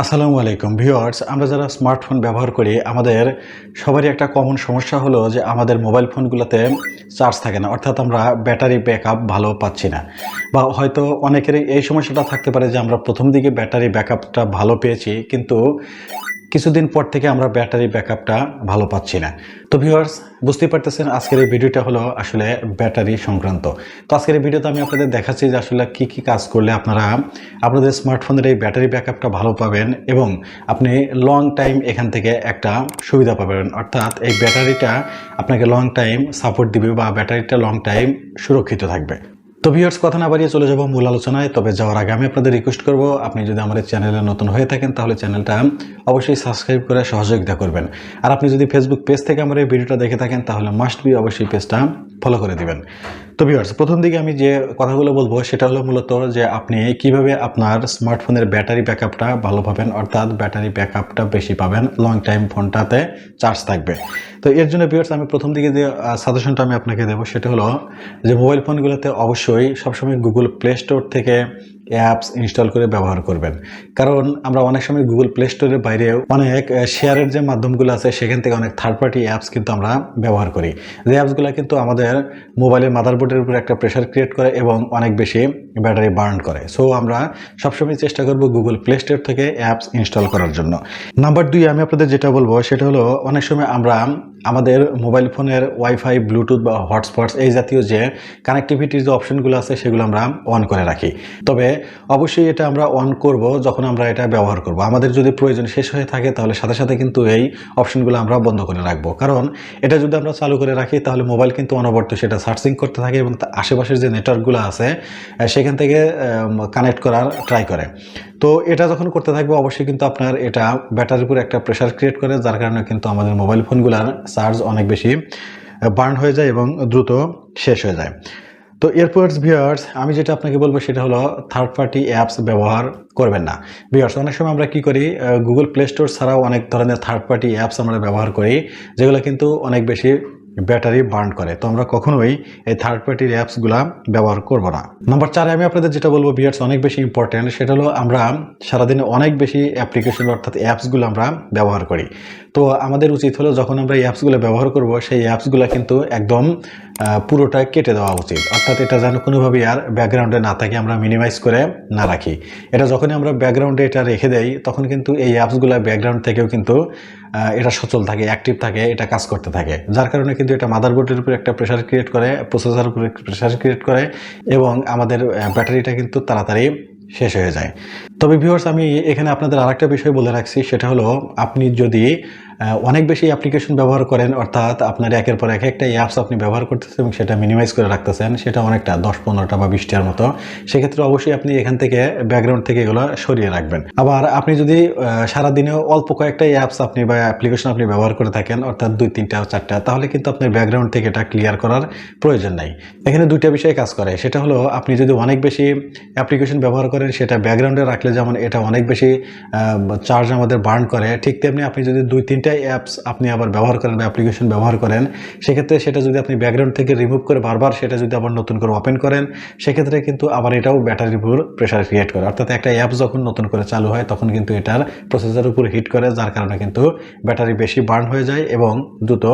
আসসালামু আলাইকুম ভিউয়ার্স, আমরা যারা স্মার্টফোন ব্যবহার করি, আমাদের সবারই একটা কমন সমস্যা হলো যে আমাদের মোবাইল ফোনগুলোতে চার্জ থাকে না, অর্থাৎ আমরা ব্যাটারি ব্যাকআপ ভালো পাচ্ছি না। বা হয়তো অনেকেরই এই সমস্যাটা থাকতে পারে যে আমরা প্রথম দিকে ব্যাটারি ব্যাকআপটা ভালো পেয়েছি, কিন্তু কিছুদিন পর থেকে আমরা ব্যাটারি ব্যাকআপটা ভালো পাচ্ছি না। তো ভিউয়ার্স, বুঝতেই পারতেছেন আজকের এই ভিডিওটা হলো আসলে ব্যাটারি সংক্রান্ত। তো আজকের এই ভিডিওতে আমি আপনাদের দেখাচ্ছি যে আসলে কি কি কাজ করলে আপনারা আপনাদের স্মার্টফোনের এই ব্যাটারি ব্যাকআপটা ভালো পাবেন এবং আপনি লং টাইম এখান থেকে একটা সুবিধা পাবেন। অর্থাৎ এই ব্যাটারিটা আপনাকে লং টাইম সাপোর্ট দিবে বা ব্যাটারিটা লং টাইম সুরক্ষিত থাকবে। তো ভিউয়ার্স কথা না বাড়িয়ে চলে যাব মূল আলোচনায়, তবে যাওয়ার আগে আমি আপনাদের রিকোয়েস্ট করব, আপনি যদি আমাদের চ্যানেলে নতুন হয়ে থাকেন, তাহলে চ্যানেলটা অবশ্যই সাবস্ক্রাইব করে সহযোগিতা করবেন। আর আপনি যদি ফেসবুক পেজ থেকে আমার এই ভিডিওটা দেখে থাকেন, তাহলে মাস্ট বি অবশ্যই পেজটা ফলো করে দিবেন। তো ভিউয়ার্স প্রথম দিকে আমি যে কথাগুলো বলব, সেটা হলো মূলত যে আপনি কীভাবে আপনার স্মার্টফোনের ব্যাটারি ব্যাকআপটা ভালো পাবেন, অর্থাৎ ব্যাটারি ব্যাকআপটা বেশি পাবেন লং টাইম ফোনটাতে চার্জ থাকবে। তো এর জন্য ভিউয়ার্স আমি প্রথম দিকে যে সাজেশনটা আমি আপনাকে দেবো, সেটা হলো যে মোবাইল ফোনগুলোতে অবশ্যই সবসময় গুগল প্লে স্টোর থেকে অ্যাপস ইনস্টল করে ব্যবহার করবেন। কারণ আমরা অনেক সময় গুগল প্লে স্টোরের বাইরেও অনেক শেয়ারের যে মাধ্যমগুলো আছে, সেখান থেকে অনেক থার্ড পার্টি অ্যাপস কিন্তু আমরা ব্যবহার করি। যে অ্যাপসগুলো কিন্তু আমাদের মোবাইলের মাদারবোর্ডের উপর একটা প্রেশার ক্রিয়েট করে এবং অনেক বেশি ব্যাটারি বার্ন করে। সো আমরা সবসময় চেষ্টা করব গুগল প্লে স্টোর থেকে অ্যাপস ইনস্টল করার জন্য। নাম্বার দুই আমি আপনাদের যেটা বলব সেটা হলো অনেক সময় আমরা আমাদের মোবাইল ফোনের ওয়াইফাই ব্লুটুথ বা হটস্পটস এই জাতীয় যে কানেক্টিভিটির যে অপশনগুলো আছে সেগুলো আমরা অন করে রাখি। তবে অবশ্যই এটা আমরা অন করব যখন আমরা এটা ব্যবহার করব। আমাদের যদি প্রয়োজন শেষ হয়ে থাকে তাহলে সাথে সাথে কিন্তু এই অপশনগুলো আমরা বন্ধ করে রাখব। কারণ এটা যদি আমরা চালু করে রাখি তাহলে মোবাইল কিন্তু অনবর্ত সেটা সার্চিং করতে থাকে এবং আশেপাশের যে নেটওয়ার্কগুলো আছে আহ, সেখান থেকে কানেক্ট করার ট্রাই করে। তো এটা যখন করতে থাকবে, অবশ্যই কিন্তু আপনার এটা ব্যাটারির উপর একটা প্রেশার ক্রিয়েট করে, যার কারণে কিন্তু আমাদের মোবাইল ফোনগুলোর চার্জ অনেক বেশি বার্ন হয়ে যায় এবং দ্রুত শেষ হয়ে যায়। তো এরপর ভিউয়ার্স আমি যেটা আপনাকে বলব সেটা হলো থার্ড পার্টি অ্যাপস ব্যবহার করবেন না। ভিউয়ার্স অনেক সময় আমরা কি করি গুগল প্লে স্টোর ছাড়াও অনেক ধরনের থার্ড পার্টি অ্যাপস আমরা ব্যবহার করি, যেগুলো কিন্তু অনেক বেশি ব্যাটারি বার্ন করে। তো আমরা কখনোই এই থার্ড পার্টির অ্যাপসগুলো ব্যবহার করব না। নাম্বার চারে আমি আপনাদের যেটা বলব বিয়ার্স অনেক বেশি ইম্পর্টেন্ট সেটা হলো আমরা সারাদিনে অনেক বেশি অ্যাপ্লিকেশন অর্থাৎ অ্যাপসগুলো আমরা ব্যবহার করি। তো আমাদের উচিত হলো যখন আমরা এই অ্যাপসগুলো ব্যবহার করব, সেই অ্যাপসগুলো কিন্তু একদম পুরোটা কেটে দেওয়া উচিত। অর্থাৎ এটা যেন কোনোভাবেই আর ব্যাকগ্রাউন্ডে না থাকে, আমরা মিনিমাইজ করে না রাখি। এটা যখনই আমরা ব্যাকগ্রাউন্ডে এটা রেখে দেই, তখন কিন্তু এই অ্যাপসগুলো ব্যাকগ্রাউন্ড থেকেও কিন্তু এটা সচল থাকে অ্যাক্টিভ থাকে, এটা কাজ করতে থাকে। যার কারণে কিন্তু এটা মাদারবোর্ডের উপর একটা প্রেশার ক্রিয়েট করে প্রসেসার উপরে প্রেশার ক্রিয়েট করে এবং আমাদের ব্যাটারিটা কিন্তু তাড়াতাড়ি শেষ হয়ে যায়। তবে ভিউয়ার্স আমি এখানে আপনাদের আরেকটা বিষয় বলে রাখছি, সেটা হলো আপনি যদি অনেক বেশি অ্যাপ্লিকেশন ব্যবহার করেন অর্থাৎ আপনার একের পর এক একটা অ্যাপস আপনি ব্যবহার করতেছেন এবং সেটা মিনিমাইজ করে রাখতেছেন সেটা অনেকটা দশ পনেরোটা বা বিশটার মতো। সেক্ষেত্রে অবশ্যই আপনি এখান থেকে ব্যাকগ্রাউন্ড থেকে এগুলো সরিয়ে রাখবেন। আবার আপনি যদি আহ, সারাদিনেও অল্প কয়েকটা অ্যাপস আপনি বা অ্যাপ্লিকেশন আপনি ব্যবহার করে থাকেন অর্থাৎ দুই তিনটা চারটা তাহলে কিন্তু আপনার ব্যাকগ্রাউন্ড থেকে এটা ক্লিয়ার করার প্রয়োজন নাই। এখানে দুইটা বিষয় কাজ করে সেটা হলো আপনি যদি অনেক বেশি অ্যাপ্লিকেশন ব্যবহার করেন সেটা ব্যাকগ্রাউন্ডে রাখলে যেমন এটা অনেক বেশি চার্জ আমাদের বার্ন করে ঠিক তেমনি আপনি যদি দুই তিনটা অ্যাপস আপনি আবার ব্যবহার করেন বা অ্যাপ্লিকেশন ব্যবহার করেন, সেক্ষেত্রে সেটা যদি আপনি ব্যাকগ্রাউন্ড থেকে রিমুভ করে বারবার সেটা যদি আবার নতুন করে ওপেন করেন, সেক্ষেত্রে কিন্তু আবার এটাও ব্যাটারির উপর প্রেশার ক্রিয়েট করে। অর্থাৎ একটা অ্যাপ যখন নতুন করে চালু হয়, তখন কিন্তু এটার প্রসেসরের উপর হিট করে, যার কারণে কিন্তু ব্যাটারি বেশি বার্ন হয়ে যায় এবং দ্রুত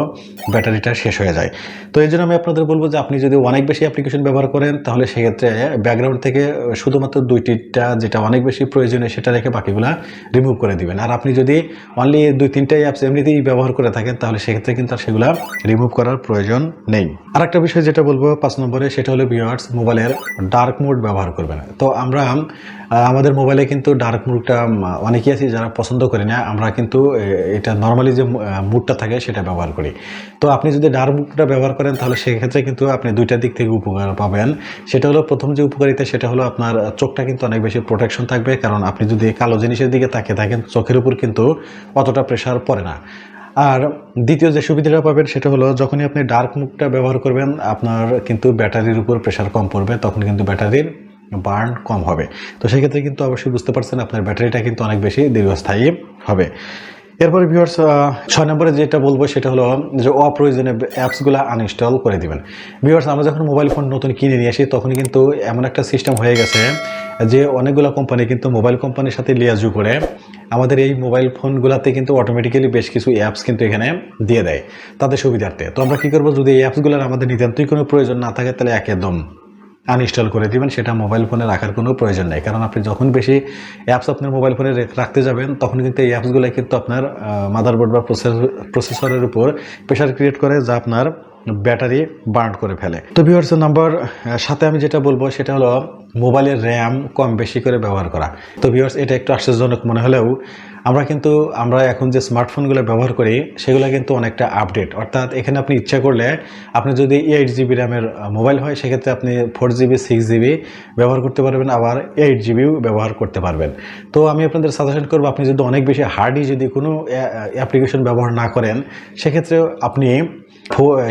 ব্যাটারিটা শেষ হয়ে যায়। তো এই জন্য আমি আপনাদের বলব যে আপনি যদি অনেক বেশি অ্যাপ্লিকেশন ব্যবহার করেন, তাহলে সেক্ষেত্রে ব্যাকগ্রাউন্ড থেকে শুধুমাত্র দুইটিটা যেটা অনেক বেশি প্রয়োজনীয়, সেটা রেখে বাকিগুলা রিমুভ করে দিবেন। আর আপনি যদি অনলি দুই তিনটাই অ্যাপস এমনিতেই ব্যবহার করে থাকেন, তাহলে সেক্ষেত্রে কিন্তু আর সেগুলা রিমুভ করার প্রয়োজন নেই। আর একটা বিষয় যেটা বলব পাঁচ নম্বরে, সেটা হলো ভিওয়ার্স মোবাইলের ডার্ক মোড ব্যবহার করবেন। তো আমরা আমাদের মোবাইলে কিন্তু ডার্ক মুডটা অনেকেই আছে যারা পছন্দ করি না, আমরা কিন্তু এটা নর্মালি যে মুডটা থাকে সেটা ব্যবহার করি। তো আপনি যদি ডার্ক মুডটা ব্যবহার করেন, তাহলে সেক্ষেত্রে কিন্তু আপনি দুইটা দিক থেকে উপকার পাবেন। সেটা হলো প্রথম যে উপকারিতা, সেটা হলো আপনার চোখটা কিন্তু অনেক বেশি প্রোটেকশন থাকবে, কারণ আপনি যদি কালো জিনিসের দিকে তাকিয়ে থাকেন, চোখের উপর কিন্তু অতটা প্রেশার পড়ে না। আর দ্বিতীয় যে সুবিধাটা পাবেন, সেটা হলো যখনই আপনি ডার্ক মুডটা ব্যবহার করবেন, আপনার কিন্তু ব্যাটারির উপর প্রেশার কম পড়বে, তখন কিন্তু ব্যাটারির বার্ন কম হবে। তো সেক্ষেত্রে কিন্তু অবশ্যই বুঝতে পারছেন আপনার ব্যাটারিটা কিন্তু অনেক বেশি দীর্ঘস্থায়ী হবে। এরপরে ভিউয়ার্স ছয় নম্বরে যেটা বলব সেটা হলো যে অপ্রয়োজনীয় অ্যাপসগুলো আনইনস্টল করে দিবেন। ভিউয়ার্স আমরা যখন মোবাইল ফোন নতুন কিনে নিয়ে আসি, তখন কিন্তু এমন একটা সিস্টেম হয়ে গেছে যে অনেকগুলো কোম্পানি কিন্তু মোবাইল কোম্পানির সাথে লিয়াজু করে আমাদের এই মোবাইল ফোনগুলোতে কিন্তু অটোমেটিক্যালি বেশ কিছু অ্যাপস কিন্তু এখানে দিয়ে দেয় তাদের সুবিধার্থে। তো আমরা কী করব? যদি এই অ্যাপসগুলোর আমাদের নিতান্তই কোনো প্রয়োজন না থাকে, তাহলে একদম আনইনস্টল করে দিবেন, সেটা মোবাইল ফোনে রাখার কোনো প্রয়োজন নেই। কারণ আপনি যখন বেশি অ্যাপস আপনার মোবাইল ফোনে রেখ- রাখতে যাবেন, তখন কিন্তু এই অ্যাপসগুলো কিন্তু আপনার মাদারবোর্ড বা প্রসেসরের উপর প্রেশার ক্রিয়েট করে, যা আপনার ব্যাটারি বার্ন করে ফেলে। তো ভিউয়ার্স নাম্বার সাথে আমি যেটা বলব সেটা হলো মোবাইলের র্যাম কম বেশি করে ব্যবহার করা। তো ভিউয়ার্স এটা একটু আশ্চর্যজনক মনে হলেও আমরা কিন্তু, আমরা এখন যে স্মার্টফোনগুলো ব্যবহার করি, সেগুলো কিন্তু অনেকটা আপডেট অর্থাৎ এখানে আপনি ইচ্ছা করলে আপনি যদি এইট জিবি র্যামের মোবাইল হয়, সেক্ষেত্রে আপনি ফোর জিবি সিক্স জিবি ব্যবহার করতে পারবেন, আবার এইট জিবিও ব্যবহার করতে পারবেন। তো আমি আপনাদের সাজেশন করব, আপনি যদি অনেক বেশি হার্ডই যদি কোনো অ্যাপ্লিকেশন ব্যবহার না করেন সেক্ষেত্রে আপনি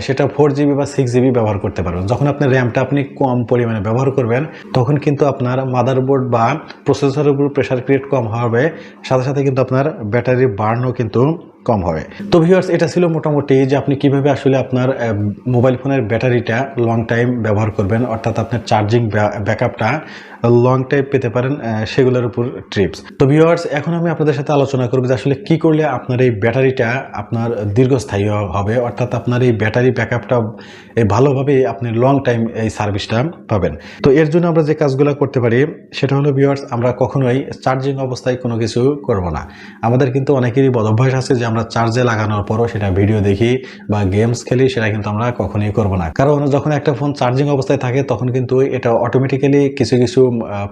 সেটা ফোর জিবি বা সিক্স জিবি ব্যবহার করতে পারবেন। যখন আপনার র্যামটা আপনি কম পরিমাণে ব্যবহার করবেন, তখন কিন্তু আপনার মাদারবোর্ড বা প্রসেসরের উপর প্রেশার ক্রিয়েট কম হবে। সাথে সাথে কিন্তু আপনার ব্যাটারি বার্নও কিন্তু কম হবে। তো ভিউয়ার্স এটা ছিল মোটামুটি যে আপনি কীভাবে আসলে আপনার মোবাইল ফোনের ব্যাটারিটা লং টাইম ব্যবহার করবেন, অর্থাৎ আপনার চার্জিং ব্যাকআপটা লং টাইম পেতে পারেন সেগুলোর উপর ট্রিপস তো ভিউয়ার্স এখন আমি আপনাদের সাথে আলোচনা করব যে আসলে কি করলে আপনার এই ব্যাটারিটা আপনার দীর্ঘস্থায়ী হবে, অর্থাৎ আপনার এই ব্যাটারি ব্যাকআপটা ভালোভাবে আপনি লং টাইম এই সার্ভিসটা পাবেন। তো এর জন্য আমরা যে কাজগুলো করতে পারি, সেটা হলো ভিউয়ার্স আমরা কখনোই চার্জিং অবস্থায় কোনো কিছু করব না। আমাদের কিন্তু অনেকেরই বদ অভ্যাস আছে যে আমরা চার্জে লাগানোর পরও সেটা ভিডিও দেখি বা গেমস খেলি, সেটা কিন্তু আমরা কখনোই করব না। কারণ যখন একটা ফোন চার্জিং অবস্থায় থাকে, তখন কিন্তু এটা অটোমেটিক্যালি কিছু কিছু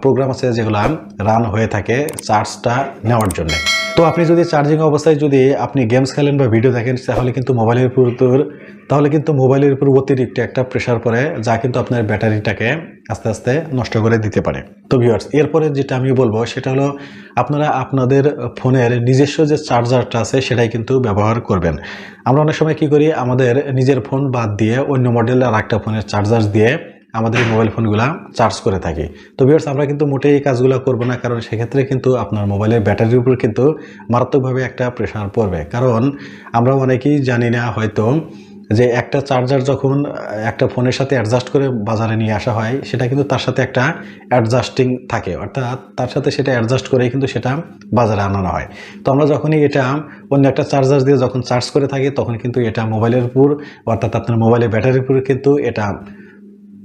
প্রোগ্রাম আছে যেগুলো রান হয়ে থাকে চার্জটা নেওয়ার জন্য। তো আপনি যদি চার্জিং অবস্থায় যদি আপনি গেমস খেলেন বা ভিডিও দেখেন, তাহলে কিন্তু মোবাইলের উপর তাহলে কিন্তু মোবাইলের উপর অতিরিক্ত একটা প্রেশার পড়ে, যা কিন্তু আপনার ব্যাটারিটাকে আস্তে আস্তে নষ্ট করে দিতে পারে। তো ভিউয়ার্স এরপরে যেটা আমি বলব, সেটা হলো আপনারা আপনাদের ফোনের নিজস্ব যে চার্জারটা আছে, সেটাই কিন্তু ব্যবহার করবেন। আমরা অনেক সময় কি করি, আমাদের নিজের ফোন বাদ দিয়ে অন্য মডেলের আর একটা ফোনের চার্জার দিয়ে আমাদের এই মোবাইল ফোনগুলা চার্জ করে থাকি। তো ভিউয়ার্স আমরা কিন্তু মোটেই এই কাজগুলো করব না, কারণ সেক্ষেত্রে কিন্তু আপনার মোবাইলের ব্যাটারির উপর কিন্তু মারাত্মকভাবে একটা প্রেশার পড়বে। কারণ আমরা অনেকেই জানি না হয়তো যে একটা চার্জার যখন একটা ফোনের সাথে অ্যাডজাস্ট করে বাজারে নিয়ে আসা হয়, সেটা কিন্তু তার সাথে একটা অ্যাডজাস্টিং থাকে। অর্থাৎ তার সাথে সেটা অ্যাডজাস্ট করেই কিন্তু সেটা বাজারে আনানো হয়। তো আমরা যখনই এটা অন্য একটা চার্জার দিয়ে যখন চার্জ করে থাকি, তখন কিন্তু এটা মোবাইলের উপর, অর্থাৎ আপনার মোবাইলের ব্যাটারির উপর কিন্তু এটা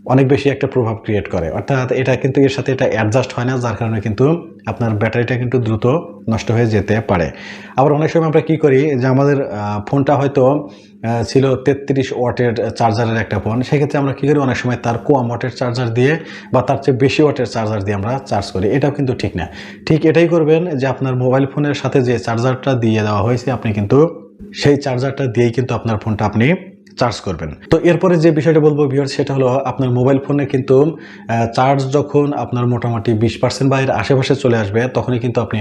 অনেক বেশি একটা প্রভাব ক্রিয়েট করে। অর্থাৎ এটা কিন্তু এর সাথে এটা অ্যাডজাস্ট হয় না, যার কারণে কিন্তু আপনার ব্যাটারিটা কিন্তু দ্রুত নষ্ট হয়ে যেতে পারে। আবার অনেক সময় আমরা কি করি যে আমাদের ফোনটা হয়তো ছিল তেত্রিশ ওয়াটের চার্জারের একটা ফোন। সেক্ষেত্রে আমরা কী করি, অনেক সময় তার কম ওয়াটের চার্জার দিয়ে বা তার চেয়ে বেশি ওয়াটের চার্জার দিয়ে আমরা চার্জ করি। এটাও কিন্তু ঠিক না। ঠিক এটাই করবেন যে আপনার মোবাইল ফোনের সাথে যে চার্জারটা দিয়ে দেওয়া হয়েছে, আপনি কিন্তু সেই চার্জারটা দিয়েই কিন্তু আপনার ফোনটা আপনি চার্জ করবেন। তো এরপরে যে বিষয়টা বলব ভিউয়ার সেটা হলো আপনার মোবাইল ফোনে কিন্তু চার্জ যখন আপনার মোটামুটি বিশ পার্সেন্ট বা এর আশেপাশে চলে আসবে, তখনই কিন্তু আপনি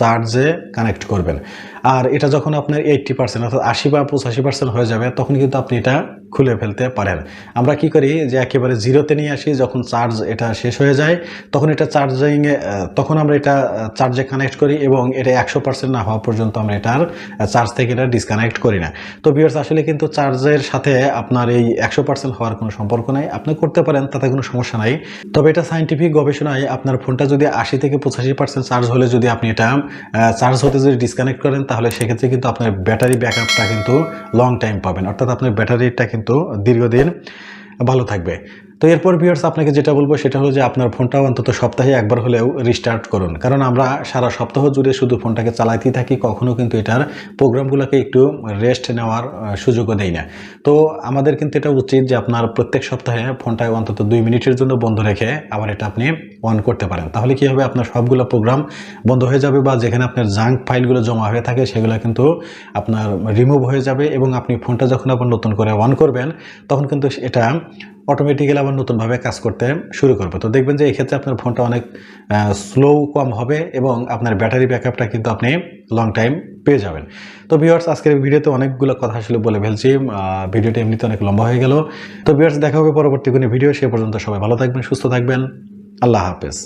চার্জে কানেক্ট করবেন। আর এটা যখন আপনার এইট্টি পার্সেন্ট অর্থাৎ আশি বা পঁচাশি পার্সেন্ট হয়ে যাবে, তখন কিন্তু আপনি এটা খুলে ফেলতে পারেন। আমরা কি করি যে একেবারে জিরোতে নিয়ে আসি, যখন চার্জ এটা শেষ হয়ে যায়, তখন এটা চার্জিংয়ে তখন আমরা এটা চার্জে কানেক্ট করি এবং এটা একশো পার্সেন্ট না হওয়া পর্যন্ত আমরা এটার চার্জ থেকে এটা ডিসকানেক্ট করি না। তো বিয়ার্স আসলে কিন্তু চার্জের সাথে আপনার এই একশো পার্সেন্ট হওয়ার কোনো সম্পর্ক নাই। আপনি করতে পারেন, তাতে কোনো সমস্যা নাই। তবে এটা সাইন্টিফিক গবেষণায় আপনার ফোনটা যদি আশি থেকে পঁচাশি পার্সেন্ট চার্জ হলে যদি আপনি এটা চার্জ হতে যদি ডিসকানেক্ট করেন তাহলে সেক্ষেত্রে কিন্তু আপনার ব্যাটারি ব্যাকআপটা কিন্তু লং টাইম পাবেন। অর্থাৎ আপনার ব্যাটারিটা কিন্তু দীর্ঘদিন ভালো থাকবে। তো এরপর ভিউয়ার্স আপনাকে যেটা বলব সেটা হলো যে আপনার ফোনটা অন্তত সপ্তাহে একবার হলেও রিস্টার্ট করুন। কারণ আমরা সারা সপ্তাহ জুড়ে শুধু ফোনটাকে চালাতেই থাকি কখনও কিন্তু এটার প্রোগ্রামগুলোকে একটু রেস্ট নেওয়ার সুযোগও দেই না। তো আমাদের কিন্তু এটা উচিত যে আপনার প্রত্যেক সপ্তাহে ফোনটা অন্তত দুই মিনিটের জন্য বন্ধ রেখে আবার এটা আপনি অন করতে পারেন। তাহলে কি হবে? আপনার সবগুলো প্রোগ্রাম বন্ধ হয়ে যাবে বা যেখানে আপনার জাঙ্ক ফাইলগুলো জমা হয়ে থাকে সেগুলো কিন্তু আপনার রিমুভ হয়ে যাবে এবং আপনি ফোনটা যখন আবার নতুন করে অন করবেন, তখন কিন্তু এটা অটোমেটিক্যালি আবার নতুনভাবে কাজ করতে শুরু করবে। তো দেখবেন যে এক্ষেত্রে আপনার ফোনটা অনেক স্লো কম হবে এবং আপনার ব্যাটারি ব্যাকআপটা কিন্তু আপনি লং টাইম পেয়ে যাবেন। তো ভিউয়ার্স আজকের ভিডিওতে অনেকগুলো কথা আসলে বলে ফেলছি। ভিডিওটি এমনিতে অনেক লম্বা হয়ে গেল। তো ভিউয়ার্স দেখা হবে পরবর্তী কোনো ভিডিও। সে পর্যন্ত সবাই ভালো থাকবেন, সুস্থ থাকবেন। আল্লাহ হাফেজ।